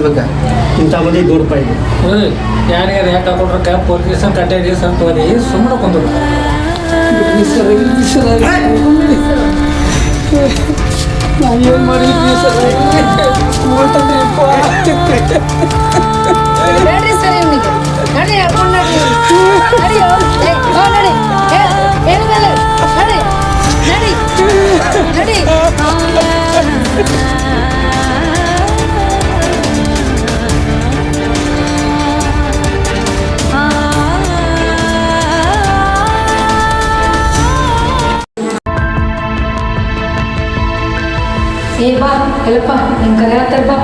ಕೊಡೋಣ ನಮ್ಗೆ ಅದು ಬೇಕಾ ಇಂಥ ಮಂದಿ ನೂರು ರೂಪಾಯಿ ಇದೆ ಯಾರಿಗಾರ ಯಾಕೆ ಹಾಕೊಂಡ್ರೆ ಪೊಲೀಸನ್ ಕಟ್ಟೆ ಸ್ವಲ್ಪ ಹೋಗಿ ಸುಮ್ಮನೆ ಕುಂದ್ರು. ಏನು ಮಾಡಿದ್ವಿ ಸರ್ ನಡ್ರಿ ಸರ್ ಇವನಿಗೆ ನಡಿ. ಹಾಕೊಂಡು ನಡ್ರಿ ನಡಿಯೋ ಏ, ಬಾ ನಡಿ. ಏ, ಏನು ಮೇಲೆ ನಡಿ. ನಡಿ. ನಡಿ. ಏ ಬಾ ಎಲ್ಲಪ್ಪ ನಿನ್ ಕರೆ ಹೇಳ್ತಾರೆ ಬಾ.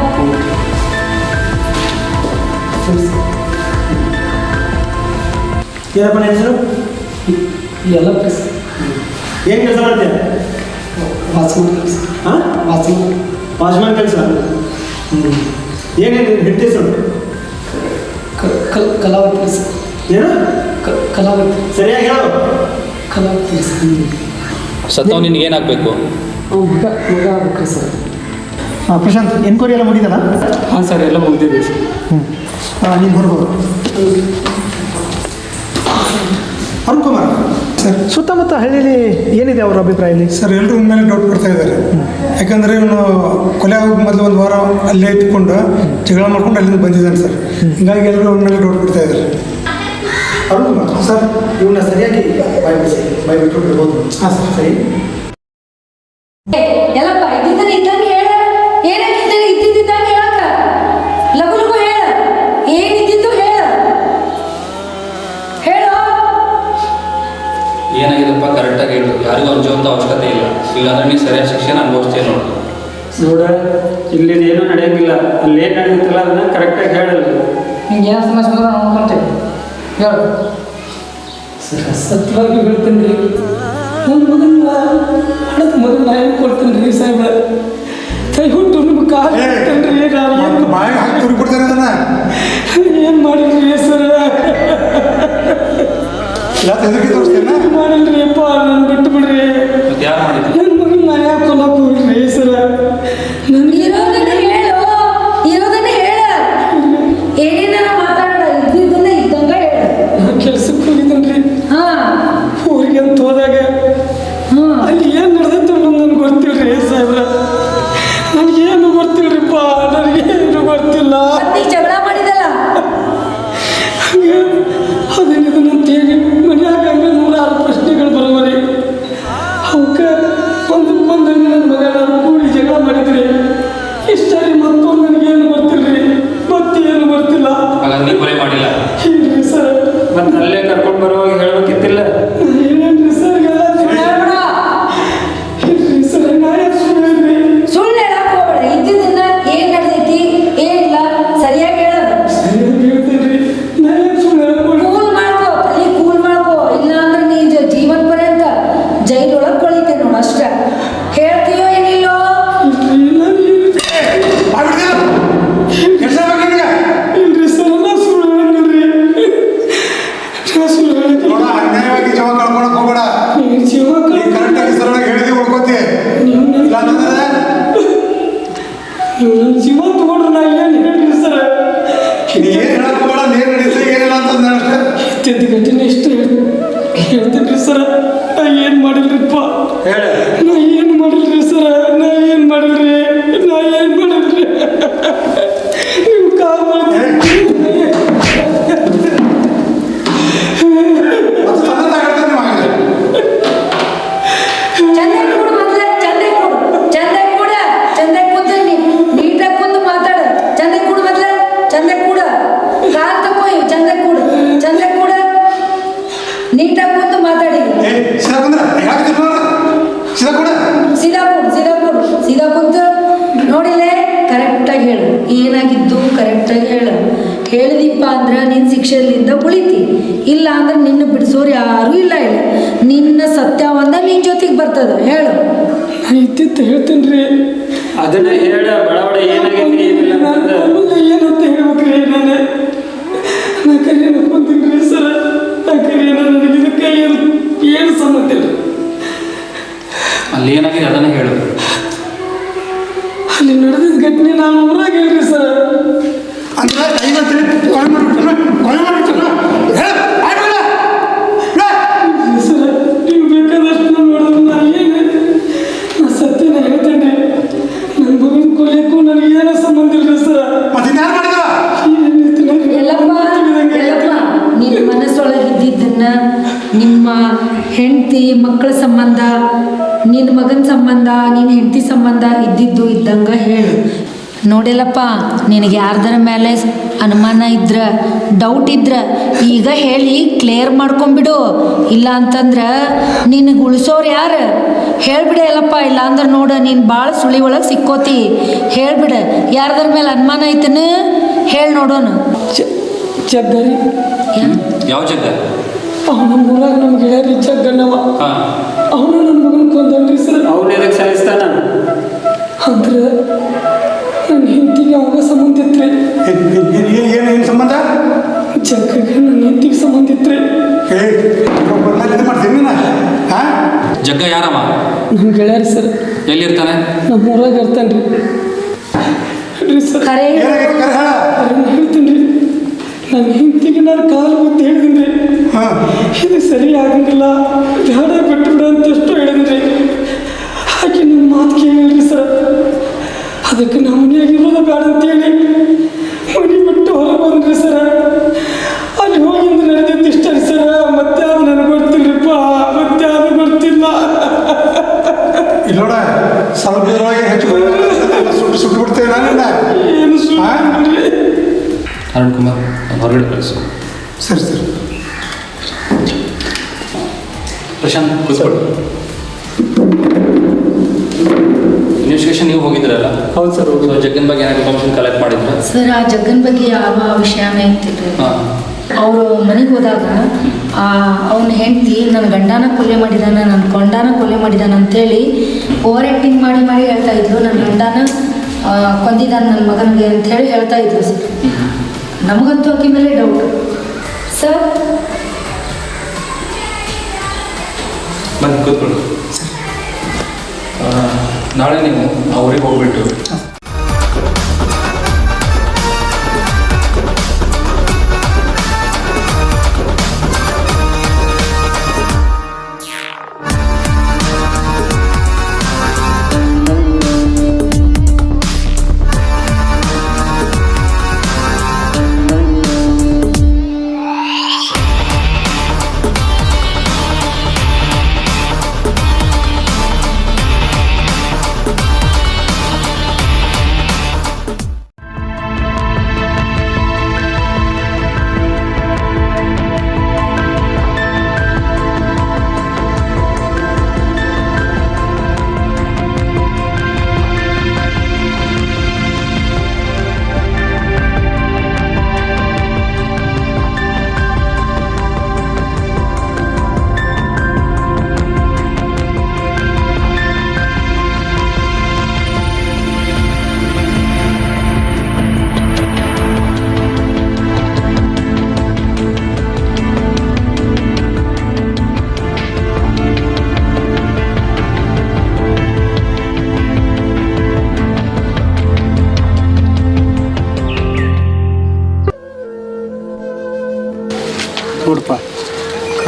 ಏನಪ್ಪ ನನ್ನ ಹೆಸರು? ಎಲ್ಲ ಪ್ಲೇಸ್ ಏನು ಕೆಲಸ ಮಾಡ್ತೀಯ? ಹಾಂ ವಾಚ್ಮನ್ ಕೆಲಸ? ಏನೇನು ಹಿಡ್ತಿ ಹೆಸರು? ಕಲಾವತಿ ಏನು? ಕಲಾವತಿ. ಸರಿಯಾಗಿ ಹೇಳು. ಕಲಾವತಿ ಸತ್ತವ್ ನಿನ್ಗೆ ಮಗ ಮಗ ಸರ್. ಹಾಂ ಪ್ರಶಾಂತ್ ಎನ್ಕ್ವೈರಿ ಎಲ್ಲ ಮುಗಿದಲ್ಲ ಹಾಂ ಸರ್ ಎಲ್ಲ ಮುಗಿದಿದೆ ಸರ್. ಹ್ಞೂ ಹಾಂ ನೀನು ಬರ್ಬೋದು. ಅರುಣ್ ಕುಮಾರ್ ಸರ್. ಸುತ್ತಮುತ್ತ ಹಳ್ಳಿಯಲ್ಲಿ ಏನಿದೆ ಅವರ ಅಭಿಪ್ರಾಯ ಇಲ್ಲಿ? ಸರ್ ಎಲ್ಲರೂ ಮೇಲೆ ಡೌಟ್ ಪಡ್ತಾ ಇದ್ದಾರೆ. ಯಾಕಂದರೆ ಇವನು ಕೊಲೆ ಆಗೋ ಮೊದಲು ಒಂದು ವಾರ ಅಲ್ಲೇ ಇಟ್ಕೊಂಡು ಜಗಳ ಮಾಡ್ಕೊಂಡು ಅಲ್ಲಿಂದ ಬಂದಿದ್ದಾನೆ ಸರ್. ಹಿಂಗಾಗಿ ಎಲ್ಲರೂ ಅವನ ಮೇಲೆ ಡೌಟ್ ಪಡ್ತಾ ಇದ್ದಾರೆ. ಅರುಣ್ ಕುಮಾರ್ ಸರ್ ಇವನ್ನ ಸರಿಯಾಗಿ ಬಾಯ್ ಬಿಡಿಸಿ ಬಾಯ್ ಬಿಟ್ಟು ಬಿಡ್ಬೋದು ಹಾಂ ಸರ್. ಸರಿ? ಎಲ್ಲಪ್ಪ ಇದ್ದಿದ್ದಾನೆ ಇದ್ದಂಗೆ ಹೇಳ. ಏನಾಗಿದ್ದಾನೆ ಇದ್ದಿದ್ದಂಗೆ ಹೇಳಕ್ಕ. ಲಘು ಲಘು ಹೇಳ. ಏನಿದ್ದಿದ್ದು ಹೇಳ. ಹೇಳು. ಏನಾಗಿದೆಪ್ಪ? ಕರೆಕ್ಟಾಗಿ ಹೇಳು. ಯಾರಿಗೂ ಅಂಜುವಂಥ ಅವಶ್ಯಕತೆ ಇಲ್ಲ. ಇಲ್ಲಾಂದ್ರೆ ನೀ ಸರಿಯಾದ ಶಿಕ್ಷಣ ಅನುಭವಿಸ್ತೀಯ ನೋಡು. ನೋಡ ಇಲ್ಲಿ ಏನೂ ನಡೆಯಂಗಿಲ್ಲ. ಅಲ್ಲಿ ಏನು ನಡೆಯುತ್ತಿಲ್ಲ ಅದನ್ನ ಕರೆಕ್ಟಾಗಿ ಹೇಳಲ್ಲ ನಿಂಗೆ ಏನು ಸಮಸ್ಯೆ ಬಂದ್ರೆ ನೋಡ್ಕೊಂತೇವೆ ಹೇಳು. ಸತ್ಯವಾಗಿ ಹೇಳ್ತೀನಿ. ನನ್ನ ಮಗನ ಹಣದ ಮಗನ ನಾ ಏನು ಕೊಡ್ತೀನಿ ರೀ ಸಾಹೇಬ್ರ ದಯವಿಟ್ಟು ನಿಮ್ಗೆ ಕಾಲು ರೀ ನಾನು ಏನು ಬಾಯಿಗೆ ಹಾಕಿ ತುರಿ ಬಿಡ್ತಾರೆ ಏನು ಮಾಡಿದ್ರಿ ಸರ್ ಇಲ್ಲ ಹೆದರಿಕೆ ತೋರಿಸ್ತೇನೆ ಮಾಡಿಲ್ರಿ ಅಪ್ಪ ನಾನು ಬಿಟ್ಟು ಬಿಡ್ರಿ ನನ್ನ ಮಗನ ನಾ ಯಾಕೆ ಕೊಲ್ಲಕ್ಕೆ ಹೋಗ್ರಿ ಸರ್ ನನಗೆ ಅಂದ್ರೆ ನಿನ್ನ ಶಿಕ್ಷೆಯಲ್ಲಿಂದ ಉಳಿತಿ. ಇಲ್ಲ ಅಂದ್ರೆ ನಿನ್ನ ಬಿಡಿಸೋರು ಯಾರೂ ಇಲ್ಲ ಇಲ್ಲ. ನಿನ್ನ ಸತ್ಯ ಒಂದ ನಿನ್ನ ಜೊತೆಗೆ ಬರ್ತದ. ಹೇಳು. ಇತ್ತಿತ್ತು ಹೇಳ್ತೀನಿ ಹೇಳ್ತೇನ್ರಿ. ಅದನ್ನ ಹೇಳ ಬಡ ಬಡ ಏನಾಗೈತಿ ನಾನು. ಆಮೇಲೆ ಏನಂತ ಹೇಳ್ಬೇಕ್ರಿ ನಾನು. ನಾ ಕರಿಯನ ರೀ ಸರ. ನಾ ಕರಿಯನ ನನಗೆ ಇದಕ್ಕೆ ಏನು ಏನು ಸಂಬಂಧ ಇಲ್ಲ. ಅಲ್ಲಿ ಏನಾಗಿದೆ ಅದನ್ನ ಹೇಳು. ಅಲ್ಲಿ ನಡೆದಿದ್ದ ಘಟನೆ ನಾನು ಊರಾಗ ಹೇಳ್ರಿ ಸರ್. ಎಲ್ಲಪ್ಪ ನಿನ್ನ ಮನಸ್ಸೊಳಗೆ ಇದ್ದಿದ್ದನ್ನ ನಿಮ್ಮ ಹೆಂಡತಿ ಮಕ್ಕಳ ಸಂಬಂಧ ನಿನ್ನ ಮಗನ ಸಂಬಂಧ ನಿನ್ನ ಹೆಂಡತಿ ಸಂಬಂಧ ಇದ್ದಿದ್ದು ಇದ್ದಂಗ ಹೇಳು. ನೋಡಿಲ್ಲಪ್ಪ ನಿನಗೆ ಯಾರ್ದರ ಮೇಲೆ ಅನುಮಾನ ಇದ್ರ ಡೌಟ್ ಇದ್ರ ಈಗ ಹೇಳಿ ಕ್ಲಿಯರ್ ಮಾಡ್ಕೊಂಬಿಡು ಇಲ್ಲ ಅಂತಂದ್ರೆ ನಿನಗೆ ಉಳಿಸೋರು ಯಾರು? ಹೇಳ್ಬಿಡ ಎಲ್ಲಪ್ಪ ಇಲ್ಲ ಅಂದ್ರೆ ನೋಡು ನೀನು ಭಾಳ ಸುಳಿ ಒಳಗೆ ಸಿಕ್ಕೋತಿ. ಹೇಳ್ಬಿಡ ಯಾರ್ದರ ಮೇಲೆ ಅನುಮಾನ ಐತನ? ಹೇಳಿ ನೋಡೋಣ ಜಗ್ಗರಿ ಯಾವ ಜಗ್ಗ ಅವನ ಊರಾಗ ನಮ್ಮ ಗೆಳೆಯರಿ ಜಗ್ಗಣ್ಣವ ಅವನು ನನ್ನ ಮಗನ ಕೊಂದನ್ರಿ ಸರ್. ಅವ್ನ ಎದಕ್ಕೆ ಸಾಯಿಸ್ತಾನ? ಅಂದ್ರೆ ನನ್ನ ಹೆಂಡತಿಗೆ ಅವ್ರ ಸಂಬಂಧ ಇತ್ರಿ ಏನು ಏನು ಸಂಬಂಧ? ಜಗ್ಗಗೆ ನನ್ನ ಹೆಂಡತಿಗೆ ಸಂಬಂಧ ಇತ್ರಿ ಮಾಡ್ತೀನಿ ನೀನು? ಹಾಂ? ಜಗ್ಗ ಯಾರವ? ನಮ್ಮ ಗೆಳೆಯರು ಸರ್. ಎಲ್ಲಿರ್ತಾನೆ? ನಮ್ಮ ಊರಾಗ ಇರ್ತಾನೆ ರೀ ಸರ್ ಹೇಳ್ತೀನಿ ರೀ ನನ್ನ ಹೆಂಡತಿಗೆ ನಾನು ಕಾಲು ಮುಂದೆ ಹೇಳಿದ್ದೀನಿ ರೀ ಹಾಂ. ಇದು ಸರಿ ಆಗಂಗಿಲ್ಲ. ಬೇಡ ಬಿಡ ಅಂತ ಎಷ್ಟು ಹೇಳಿದ್ರಿ ಹಾಗೆ ನಿಮ್ಮ ಮಾತು ಕೇಳಿಲ್ರಿ ಸರ್. ಅದಕ್ಕೆ ನಮ್ಮ ಮನೆಯಾಗಿರೋದು ಬೇಡ ಅಂತೇಳಿ ಮನೆ ಬಿಟ್ಟು ಹೊರಗೆ ಬಂದ್ರಿ ಸರ. ಅಲ್ಲಿ ಹೋಗಿಂದ ನಡೆದಿದ್ದು ಇಷ್ಟ ರೀ ಸರ. ಮತ್ತೆ ಅದು ನನಗೆ ಗೊತ್ತಿಲ್ಲಪ್ಪ. ಮತ್ತೆ ಅದು ಗೊತ್ತಿಲ್ಲ. ಇಲ್ಲೋಡ ಸ್ವಲ್ಪ ಇರುವಾಗ ಹೆಚ್ಚು ಸುಟ್ಟು ಸುಟ್ಟು ಬಿಡ್ತೇವೆ ನಾನಿಂದ ಏನು ಅರುಣ್ ಕುಮಾರ್ ಹೊರಗಡೆ ಕಳಿಸು ಸರಿ ಸರಿ. ಪ್ರಶಾಂತ್ ಕೂತ್ಕೊಳ್ಳಿ. ಇನ್ವೆಸ್ಟಿಗೇಷನ್ ನೀವು ಹೋಗಿದ್ರಲ್ಲ? ಹೌದು ಸರ್ ಸೊ ಜಗ್ಗನ್ ಬಗ್ಗೆ ಏನಾದ್ರು ಇನ್ಫಾರ್ಮೇಷನ್ ಕಲೆಕ್ಟ್ ಮಾಡಿದ್ರೆ? ಸರ್ ಆ ಜಗ್ಗನ ಬಗ್ಗೆ ಯಾವ ವಿಷಯನೇ ಇತ್ತಿದ್ರು ಹಾಂ. ಅವರು ಮನೆಗೆ ಹೋದಾಗ ಅವನ ಹೆಂಡತಿ ನನ್ನ ಗಂಡನ ಕೊಲೆ ಮಾಡಿದಾನ ನನ್ನ ಕೊಂಡಾನ ಕೊಲೆ ಮಾಡಿದಾನ ಅಂತೇಳಿ ಓವರ್ ಆ್ಯಕ್ಟಿಂಗ್ ಮಾಡಿ ಮಾಡಿ ಹೇಳ್ತಾ ಇದ್ರು ನನ್ನ ಗಂಡನ ಕೊಂದಿದ್ದಾನೆ ನನ್ನ ಮಗನಿಗೆ ಅಂತೇಳಿ ಹೇಳ್ತಾ ಇದ್ರು ಸರ್. ನಮಗಂತೂ ಆಕಿ ಮೇಲೆ ಡೌಟ್ ಸರ್? ಬಂದು ಕೂತ್ಕೊಳ್ಳಿ. ನಾಳೆ ನೀವು ಆ ಹೋಗ್ಬಿಟ್ಟು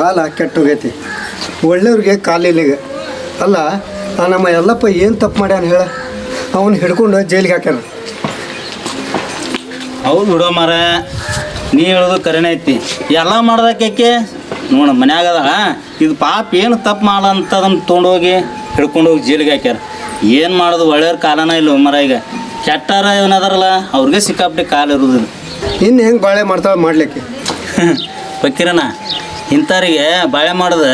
ಕಾಲ ಕೆಟ್ಟೋಗೈತಿ. ಒಳ್ಳೆಯವ್ರಿಗೆ ಕಾಲಿಲ್ಲಿಗೆ. ಅಲ್ಲ ಆ ನಮ್ಮ ಎಲ್ಲಪ್ಪ ಏನು ತಪ್ಪು ಮಾಡ್ಯಾನ ಹೇಳ? ಅವನು ಹಿಡ್ಕೊಂಡು ಜೈಲಿಗೆ ಹಾಕ್ಯಾರ ಹೌದು ಬಿಡೋ ಮಾರ ನೀ ಹೇಳೋದು ಕರೆನೇ ಐತಿ. ಎಲ್ಲ ಮಾಡ್ದಕ್ಕೆ ನೋಡ ಮನ್ಯಾಗ ಅದ ಇದು ಪಾಪ ಏನು ತಪ್ಪು ಮಾಡಂತದನ್ನ ತೊಗೊಂಡೋಗಿ ಹಿಡ್ಕೊಂಡು ಹೋಗಿ ಜೈಲಿಗೆ ಹಾಕ್ಯಾರ. ಏನು ಮಾಡೋದು ಒಳ್ಳೆಯವ್ರ ಕಾಲನ ಇಲ್ಲ ಮರ ಈಗ. ಕೆಟ್ಟಾರ ಏನದಾರಲ್ಲ ಅವ್ರಿಗೆ ಸಿಕ್ಕಾಪಟ್ಟೆ ಕಾಲು ಇರೋದಿಲ್ಲ ಇನ್ನು ಹೆಂಗೆ ಬಾಳೆ ಮಾಡ್ತಾಳೆ ಮಾಡಲಿಕ್ಕೆ? ಫಕೀರನ ಇಂಥವ್ರಿಗೆ ಬಾಳೆ ಮಾಡೋದು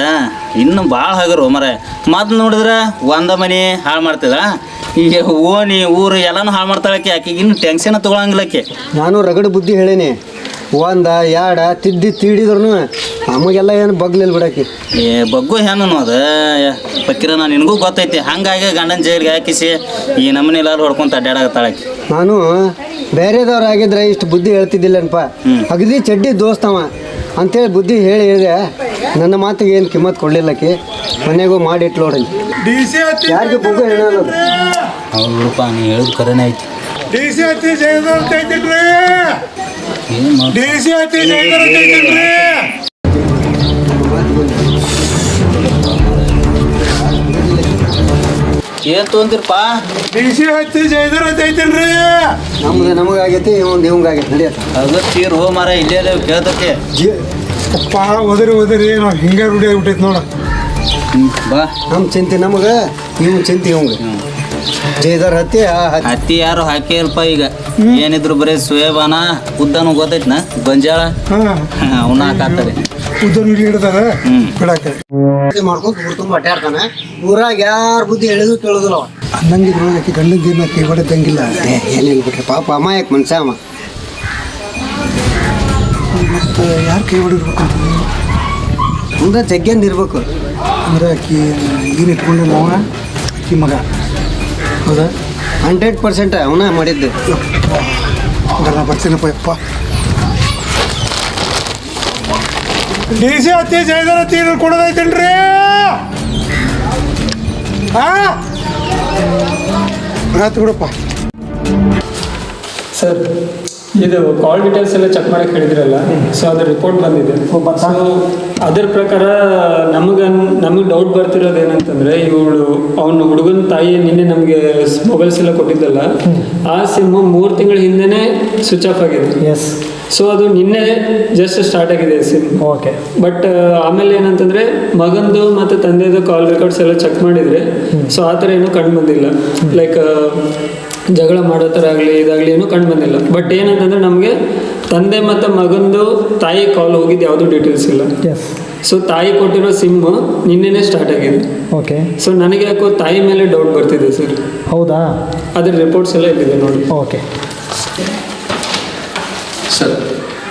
ಇನ್ನೂ ಭಾಳ ಹಗರು ಮರ. ಮತ್ತು ನೋಡಿದ್ರೆ ಒಂದ ಮನೆ ಹಾಳು ಮಾಡ್ತಿದ್ರ ಈಗ ಓಣಿ ಊರು ಎಲ್ಲನೂ ಹಾಳು ಮಾಡ್ತಾಳಕ್ಕೆ ಆಕೆಗೆ ಇನ್ನು ಟೆನ್ಷನ್ ತೊಗೊಳಂಗಿಲ್ಲಕ್ಕೆ ನಾನು ರಗಡ ಬುದ್ಧಿ ಹೇಳೇನಿ. ಒಂದ ಎರಡ ತಿದ್ದಿ ತೀಡಿದ್ರು ನಮಗೆಲ್ಲ ಏನು ಬಗ್ಲಿಲ್ಲ ಬಿಡಕ್ಕೆ ಏ ಬಗ್ಗು ಹೆಣ್ಣು ಅದ. ನಾನು ನಿನಗೂ ಗೊತ್ತೈತಿ. ಹಂಗಾಗಿ ಗಂಡನ ಜೈಲಿಗೆ ಹಾಕಿಸಿ ಈ ನಮ್ಮನೆ ಎಲ್ಲರೂ ಹೊಡ್ಕೊಂತ ಅಡ್ಡಾಡಕತ್ತಾಳಕ್ಕೆ ನಾನು ಬೇರೆದವ್ರು ಆಗಿದ್ರೆ ಇಷ್ಟು ಬುದ್ಧಿ ಹೇಳ್ತಿದ್ದಿಲ್ಲನಪ್ಪ. ಅಗದಿ ಚಡ್ಡಿ ದೋಸ್ತವ ಅಂತೇಳಿ ಬುದ್ಧಿ ಹೇಳಿ ಹೇಳಿದೆ ನನ್ನ ಮಾತಿಗೆ ಏನು ಕಿಮ್ಮತ್ ಕೊಡ್ಲಿಲ್ಲಕ್ಕೆ ಮನೆಗೂ ಮಾಡಿ ಇಟ್ಟು ನೋಡಲಿ ಡಿ ಸಿ ಹತ್ತಿ ಯಾರಿಗೆ ಬುಗ್ಗು ಹೇಳಲ್ಲ ಅವ್ರಪ್ಪ ನೀ ಹೇಳೋದು ಕರೆನೇ ಐತಿ. ಡಿ ಸಿ ಹತ್ತಿ ಜೈಲ್ದವ್ರು ಕೈತಿಟ್ರಿ ಏನು ಏನು ತೊಂದಿರಪ್ಪ? ಬಿಸಿ ಹತ್ತಿ ಜೈದರ ಐತೇನ್ರಿ? ನಮ್ದು ನಮಗಾಗೈತಿ ಇವಂದು ಇವಂಗಾಗೈತಿ ನಡೆಯತ್ತ ಅದು ತೀರ್ ಹೋ ಮಾರ ಇಲ್ಲೇ ಜೀ ಅಪ್ಪ ಓದರಿ ಓದರಿ ನಾವು ಹಿಂಗೆ ರೂಢಿ ಆಗ್ಬಿಟ್ಟೈತೆ ನೋಡ. ಬಾ. ನಮ್ಮ ಚಿಂತೆ ನಮಗೆ ನೀವು ಚಿಂತೆ ಇವಂಗ ಜೈದಾರ್ ಹತ್ತಿ ಆ ಹತ್ತಿ. ಹತ್ತಿ ಯಾರು ಹಾಕಿಲ್ಪ ಈಗ? ಏನಿದ್ರು ಬರೀ ಸ್ವೇಬಾನ ಉದ್ದನು ಗೊತ್ತೈತ್ನ? ಗೊಂಜಾಳ? ಅವನ್ನ ಹಾಕಾತಾರೆ ಉದ್ದ ನೀರು ಹಿಡ್ದಾರ. ಬಿಡಾಕ ಮಾಡ್ಕೊಂಡು ಊರು ತುಂಬ ಅಡ್ಡಾಡ್ತಾನೆ ಊರಾಗ ಯಾರು ಬುದ್ಧಿ ಹೇಳಿದ್ರು ಕೇಳೋದಿಲ್ಲ ಅವ ಅಂದಂಗೆ ಇದ್ರೊಳಗೆ ಆಕಿ ಗಂಡನ ದಿನ ಕೈ ಹೊಡೆದಂಗಿಲ್ಲ ಏ, ಏನಿಲ್ಲ ಬಿಟ್ರಿ ಪಾಪ ಅಮಾಯಕ್ ಮನುಷ್ಯ ಅಮ್ಮ ಮತ್ತು ಯಾರು ಕೈ ಅಂತ ಮುಂದೆ ಜಗ್ಗಂದು ಇರ್ಬೇಕು. ಅಂದ್ರೆ ಆಕಿ ಏನು ಇಟ್ಕೊಂಡು ನಾವ ಆಕಿ ಮಗ. ಹೌದಾ? ಹಂಡ್ರೆಡ್ ಪರ್ಸೆಂಟ್ ಅವನ ಮಾಡಿದ್ದು. ಬರ್ತೀನಪ್ಪ ಯಪ್ಪ. ಡಿ ಸಿ ಹತ್ತಿ ಜೈದರ ತೀರು ಕೊಡೋದೈತೇನ್ರಿ? ಆತು ಬಿಡಪ್ಪ. ಸರ್ ಇದು ಕಾಲ್ ಡೀಟೇಲ್ಸ್ ಎಲ್ಲ ಚೆಕ್ ಮಾಡಕ್ಕೆ ಹೇಳಿದ್ರಲ್ಲ ಸೊ ಅದ್ರ ರಿಪೋರ್ಟ್ ಬಂದಿದೆ. ಸೊ ಅದ್ರ ಪ್ರಕಾರ ನಮಗೆ ನಮಗೆ ಡೌಟ್ ಬರ್ತಿರೋದು ಏನಂತಂದ್ರೆ ಇವಳು ಅವನ ಹುಡುಗನ ತಾಯಿ ನಿನ್ನೆ ನಮಗೆ ಮೊಬೈಲ್ಸ್ ಎಲ್ಲ ಕೊಟ್ಟಿದ್ದಲ್ಲ ಆ ಸಿಮ್ಮು ಮೂರು ತಿಂಗಳ ಹಿಂದೆನೇ ಸ್ವಿಚ್ ಆಫ್ ಆಗಿದೆ ಎಸ್ ಸೊ ಅದು ನಿನ್ನೆ ಜಸ್ಟ್ ಸ್ಟಾರ್ಟ್ ಆಗಿದೆ ಸಿಮ್ ಓಕೆ ಬಟ್ ಆಮೇಲೆ ಏನಂತಂದ್ರೆ ಮಗಂದು ಮತ್ತು ತಂದೆದು ಕಾಲ್ ರೆಕಾರ್ಡ್ಸ್ ಎಲ್ಲ ಚೆಕ್ ಮಾಡಿದ್ರೆ ಸೊ ಆ ಥರ ಏನೂ ಕಂಡು ಬಂದಿಲ್ಲ. ಲೈಕ್ ಜಗಳ ಮಾಡೋ ಥರ ಆಗಲಿ ಇದಾಗಲಿ ಏನೂ ಕಂಡು ಬಂದಿಲ್ಲ. ಬಟ್ ಏನಂತಂದ್ರೆ ನಮಗೆ ತಂದೆ ಮತ್ತು ಮಗಂದು ತಾಯಿ ಕಾಲ್ ಹೋಗಿದ್ದು ಯಾವುದೂ ಡೀಟೇಲ್ಸ್ ಇಲ್ಲ. ಸೊ ತಾಯಿ ಕೊಟ್ಟಿರೋ ಸಿಮ್ ನಿನ್ನೆನೇ ಸ್ಟಾರ್ಟ್ ಆಗಿದೆ. ಓಕೆ ಸೊ ನನಗೆ ಯಾಕೋ ತಾಯಿ ಮೇಲೆ ಡೌಟ್ ಬರ್ತಿದೆ ಸರ್ ಹೌದಾ? ಅದ್ರ ರಿಪೋರ್ಟ್ಸ್ ಎಲ್ಲ ಇಲ್ಲಿದೆ ನೋಡಿ. ಓಕೆ ಸರ್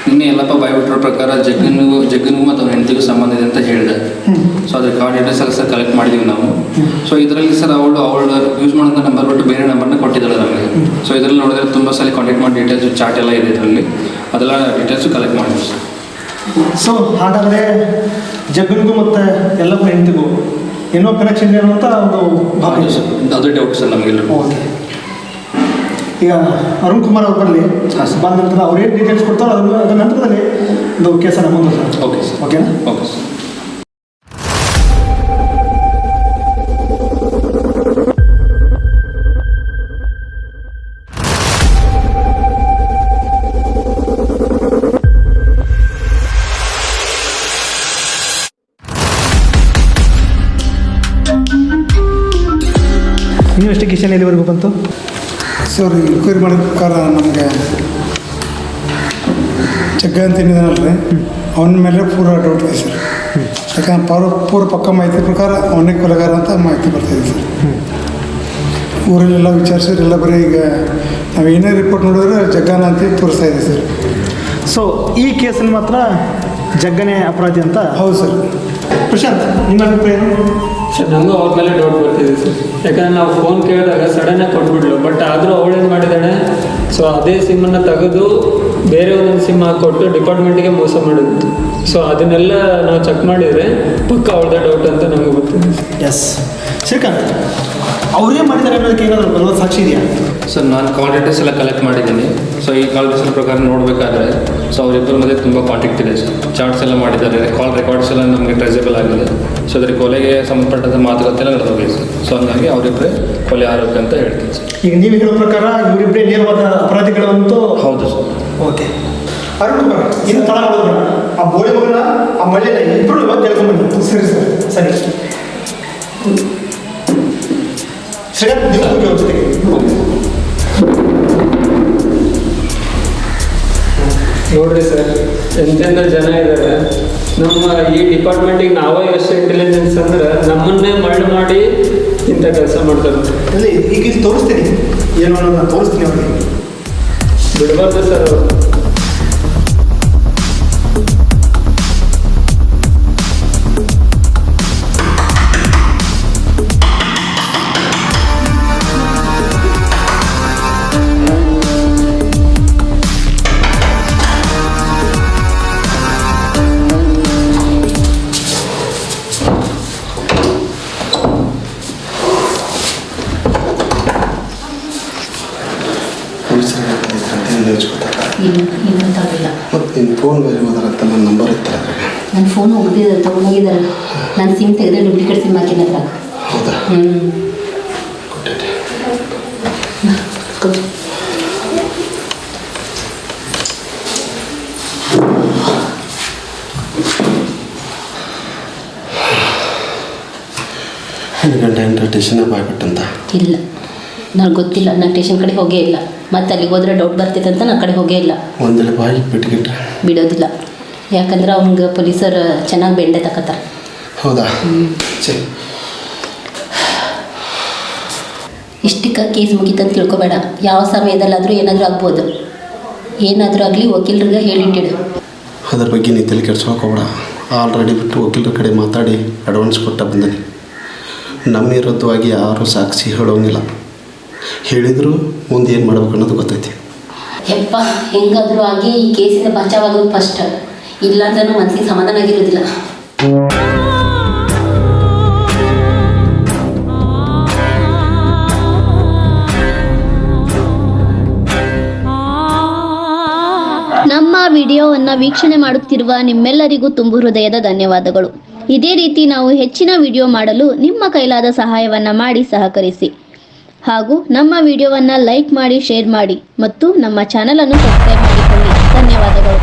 ನಿನ್ನೆ ಎಲ್ಲಪ್ಪ ಬಾಯ್ಬಿಟ್ರ ಪ್ರಕಾರ ಜಗ್ಗನಿಗೂ ಜಗ್ಗನಿಗೂ ಮತ್ತು ಅವ್ರ ಹೆಂಡತಿಗೂ ಸಂಬಂಧ ಇದೆ ಅಂತ ಹೇಳಿದೆ. ಸೊ ಅದ್ರ ಕಾರ್ಡ್ ಡೀಟೇಲ್ಸ್ ಎಲ್ಲ ಸರ್ ಕಲೆಕ್ಟ್ ಮಾಡಿದ್ದೀವಿ ನಾವು. ಸೊ ಇದರಲ್ಲಿ ಸರ್ ಅವಳು ಅವಳು ಯೂಸ್ ಮಾಡೋಂಥ ನಂಬರ್ ಬಿಟ್ಟು ಬೇರೆ ನಂಬರ್ನ ಕೊಟ್ಟಿದ್ದಾಳೆ ನಮಗೆ. ಸೊ ಇದರಲ್ಲಿ ನೋಡಿದ್ರೆ ತುಂಬ ಸಲ ಕಾಂಟ್ಯಾಕ್ಟ್ ಮಾಡಿ ಡೀಟೇಲ್ಸ್ ಚಾಟ್ ಎಲ್ಲ ಇದೆ ಇದರಲ್ಲಿ. ಅದೆಲ್ಲ ಡೀಟೇಲ್ಸು ಕಲೆಕ್ಟ್ ಮಾಡಿದ್ವಿ ಸರ್. ಸೊ ಹಾಗಾದರೆ ಜಗ್ಗನಿಗೂ ಮತ್ತು ಎಲ್ಲಕ್ಕೂ ಹೆಂಡತಿಗೂ ಏನೋ ಕನೆಕ್ಷನ್ ಏನು ಅಂತ ಒಂದು ಅದು ಡೌಟ್ ಸರ್ ನಮಗೆಲ್ಲರೂ ಓಕೆ ಈಗ ಅರುಣ್ ಕುಮಾರ್ ಅವ್ರು ಬರಲಿ. ಬಂದ ನಂತರ ಅವ್ರೇನು ಡೀಟೇಲ್ಸ್ ಕೊಡ್ತಾರೋ ಅದನ್ನು ಅದರ ನಂತರದಲ್ಲಿ ಒಂದು ಕೇಸನ್ನು ಸರ್ ಓಕೆ ಸರ್ ಓಕೆನಾ ಓಕೆ ಸರ್ ಇನ್ವೆಸ್ಟಿಗೇಷನ್ ಎಲ್ಲಿವರೆಗೂ ಬಂತು? ಸರ್ ಇನ್ಕ್ವೈರಿ ಪ್ರಕಾರ ನಮಗೆ ಜಗ್ಗ ಅಂತ ಏನಿದಾನಲ್ರಿ ಅವನ ಮೇಲೆ ಪೂರ ಡೌಟ್ ಇದೆ ಸರ್. ಯಾಕಂದ್ರೆ ಪೂರ ಪೂರ ಪಕ್ಕ ಮಾಹಿತಿ ಪ್ರಕಾರ ಅವನೇ ಕೊಲೆಗಾರ ಅಂತ ಮಾಹಿತಿ ಬರ್ತಾಯಿದೆ ಸರ್. ಊರಲ್ಲೆಲ್ಲ ವಿಚಾರಿಸಿದ್ರೆ ಎಲ್ಲ ಬರೀ ಈಗ ನಾವು ಏನೇ ರಿಪೋರ್ಟ್ ನೋಡಿದ್ರೆ ಜಗ್ಗಾನ ಅಂತ ತೋರಿಸ್ತಾ ಇದೆ ಸರ್. ಸೊ ಈ ಕೇಸಲ್ಲಿ ಮಾತ್ರ ಜಗ್ಗನೇ ಅಪರಾಧಿ ಅಂತ? ಹೌದು ಸರ್. ಪ್ರಶಾಂತ್ ನಿಮ್ಮ ಅಭಿಪ್ರಾಯ ಏನು? ಸರ್ ನನಗೂ ಅವ್ರ ಮೇಲೆ ಡೌಟ್ ಬರ್ತಿದೆ ಸರ್. ಯಾಕಂದ್ರೆ ನಾವು ಫೋನ್ ಕೇಳಿದಾಗ ಸಡನ್ನಾಗಿ ಕೊಟ್ಬಿಡ್ಲು ಬಟ್ ಆದರೂ ಅವಳೇನು ಮಾಡಿದ್ದಾಳೆ? ಸೊ ಅದೇ ಸಿಮ್ಮನ್ನು ತೆಗೆದು ಬೇರೆ ಒಂದೊಂದು ಸಿಮ್ ಹಾಕ್ಕೊಟ್ಟು ಡಿಪಾರ್ಟ್ಮೆಂಟ್ಗೆ ಮೋಸ ಮಾಡಿದ್ದು. ಸೊ ಅದನ್ನೆಲ್ಲ ನಾವು ಚೆಕ್ ಮಾಡಿದರೆ ಪಕ್ಕ ಅವಳದೇ ಡೌಟ್ ಅಂತ ನಮಗೆ ಗೊತ್ತಿದೆ ಸರ್. ಎಸ್ ಶ್ರೀಕಾಂತ್ ಅವರೇ ಮಾಡಿದ್ದಾರೆ ಅನ್ನೋದಕ್ಕೆ ಏನಾದರೂ ಬಲವಾದ ಸಾಕ್ಷಿ ಇದೆಯಾ? ಸರ್ ನಾನು ಕಾಲ್ ಡೀಟೇಲ್ಸ್ ಎಲ್ಲ ಕಲೆಕ್ಟ್ ಮಾಡಿದ್ದೀನಿ. ಸೊ ಈ ಕಾಲ್ ಡೀಟೇಲ್ಸ್ ಪ್ರಕಾರ ನೋಡಬೇಕಾದ್ರೆ ಸೊ ಅವರಿಬ್ಬರ ಮಧ್ಯೆ ತುಂಬ ಕಾಂಟ್ಯಾಕ್ಟ್ ಇದೆ ಸರ್. ಚಾರ್ಟ್ಸ್ ಎಲ್ಲ ಮಾಡಿದ್ದಾರೆ ಕಾಲ್ ರೆಕಾರ್ಡ್ಸ್ ಎಲ್ಲ ನಮಗೆ ಟ್ರೇಸಬಲ್ ಆಗಿದೆ. ಸೊ ಅದರ ಕೊಲೆಗೆ ಸಂಬಂಧಪಟ್ಟಂಥ ಮಾತುಕತೆ ಎಲ್ಲ ನಡೆದೋಗಿದೆ ಸರ್. ಸೊ ಹಂಗಾಗಿ ಅವರಿಬ್ಬರೇ ಕೊಲೆ ಆರೋಗ್ಯ ಅಂತ ಹೇಳ್ತೀನಿ ಸರ್. ಈಗ ನೀವು ಹೇಳೋ ಪ್ರಕಾರ ಇವರಿಬ್ಬರೇ ನೇರವಾದ ಅಪರಾಧಿಗಳಂತೂ ಹೌದು ಸರ್. ಓಕೆ ಅರುಣ್ ಇನ್ನು ತಳ ಆ ಬೋಳಿ ಮಗನ ಆ ಮಳೆ ಇಬ್ಬರು ಇವತ್ತು ತಿಳ್ಕೊಂಡ್ಬಂದು ಸರಿ. ಸರ್. ಅವ್ರ ಜೊತೆಗೆ ನೋಡ್ರಿ ಸರ್ ಎಂತೆಂಥ ಜನ ಇದ್ದಾರೆ ನಮ್ಮ ಈ ಡಿಪಾರ್ಟ್ಮೆಂಟಿಗೆ ನಾವೇ ಎಷ್ಟು ಇಂಟೆಲಿಜೆನ್ಸ್ ಅಂದ್ರೆ ನಮ್ಮನ್ನೇ ಮರಳು ಮಾಡಿ ಇಂಥ ಕೆಲಸ ಮಾಡ್ತಾರೆ. ಅಲ್ಲಿ ಈಗ ಇಲ್ಲಿ ತೋರಿಸ್ತೀನಿ. ಏನು ನಾನು ತೋರಿಸ್ತೀನಿ ಅವ್ರಿಗೆ. ಬಿಡಬಾರ್ದು ಸರ್ ಅವರು. ಇಲ್ಲ ಫೋನ್ ಬೇರೆ ಹೋದಾರಂತ ನನ್ನ ನಂಬರ್ ಇತ್ತು ಅದ್ರಾಗ ನನ್ನ ಫೋನ್ ಹೋಗ್ದಿದ್ದಾರೆ ತೊಗೊಂಡೋಗಿದ್ದಾರೆ. ನಾನು ಸಿಮ್ ತೆಗೆದ್ರೆ ಡೂಪ್ಲಿಕೇಟ್ ಸಿಮ್ ಹಾಕಿನ ಅದ್ರಾಗ ಹೌದಾ? ಹ್ಞೂ ಎಂಟು ಟೇಷನ್ ಬಾಯ್ಬಿಟ್ಟಂತ? ಇಲ್ಲ. ನನಗೆ ಗೊತ್ತಿಲ್ಲ ನಾನು ಸ್ಟೇಷನ್ ಕಡೆ ಹೋಗೇ ಇಲ್ಲ. ಮತ್ತೆ ಅಲ್ಲಿಗೆ ಹೋದ್ರೆ ಡೌಟ್ ಬರ್ತೈತೆ ಅಂತ ನಾನು ಕಡೆ ಹೋಗೇ ಇಲ್ಲ. ಒಂದೆಲೆ ಬಾಯಿ ಬಿಡೋದಿಲ್ಲ. ಯಾಕಂದ್ರೆ ಅವ್ನಿಗೆ ಪೊಲೀಸರು ಚೆನ್ನಾಗಿ ಬೆಂಡೆ ತಕತ್ತಾರೆ. ಹೌದಾ? ಸರಿ. ಇಷ್ಟಕ್ಕೆ ಕೇಸ್ ಮುಗೀತಂತ ತಿಳ್ಕೊಬೇಡ. ಯಾವ ಸಮಯದಲ್ಲಾದರೂ ಏನಾದರೂ ಆಗ್ಬೋದು. ಏನಾದರೂ ಆಗಲಿ ವಕೀಲರಿಗೆ ಹೇಳಿಟ್ಟಿಡು. ಅದ್ರ ಬಗ್ಗೆ ನೀ ತಲೆ ಕೆಡ್ಸ್ಕೊಳಕ್ ಹೋಗ್ಬೇಡ. ಆಲ್ರೆಡಿ ಬಿಟ್ಟು ವಕೀಲರ ಕಡೆ ಮಾತಾಡಿ ಅಡ್ವಾನ್ಸ್ ಕೊಟ್ಟ ಬಂದೀನಿ. ನಮ್ಮ ವಿರುದ್ಧವಾಗಿ ಯಾರೂ ಸಾಕ್ಷಿ ಹೇಳೋಂಗಿಲ್ಲ. ಹೇಳಿದ್ರು ಮುಂದೆ ಏನು ಮಾಡಬೇಕು ಅನ್ನೋದು ಗೊತ್ತೈತಿ. ಯಪ್ಪ ಹೆಂಗಾದರೂ ಆಗಿ ಈ ಕೇಸಿಂದ ಬಚಾವಾಗೋದು ಫಸ್ಟ್ ಇಲ್ಲಾಂದ್ರೆ ನಮ್ಮ ಮನಸ್ಸಿಗೆ ಸಮಾಧಾನ ಆಗಿರೋದಿಲ್ಲ. ನಮ್ಮ ವಿಡಿಯೋವನ್ನು ವೀಕ್ಷಣೆ ಮಾಡುತ್ತಿರುವ ನಿಮ್ಮೆಲ್ಲರಿಗೂ ತುಂಬು ಹೃದಯದ ಧನ್ಯವಾದಗಳು. ಇದೇ ರೀತಿ ನಾವು ಹೆಚ್ಚಿನ ವಿಡಿಯೋ ಮಾಡಲು ನಿಮ್ಮ ಕೈಲಾದ ಸಹಾಯವನ್ನು ಮಾಡಿ ಸಹಕರಿಸಿ. ಹಾಗೂ ನಮ್ಮ ವಿಡಿಯೋವನ್ನು ಲೈಕ್ ಮಾಡಿ ಶೇರ್ ಮಾಡಿ ಮತ್ತು ನಮ್ಮ ಚಾನಲನ್ನು ಸಬ್ಸ್ಕ್ರೈಬ್ ಮಾಡಿಕೊಳ್ಳಿ. ಧನ್ಯವಾದಗಳು.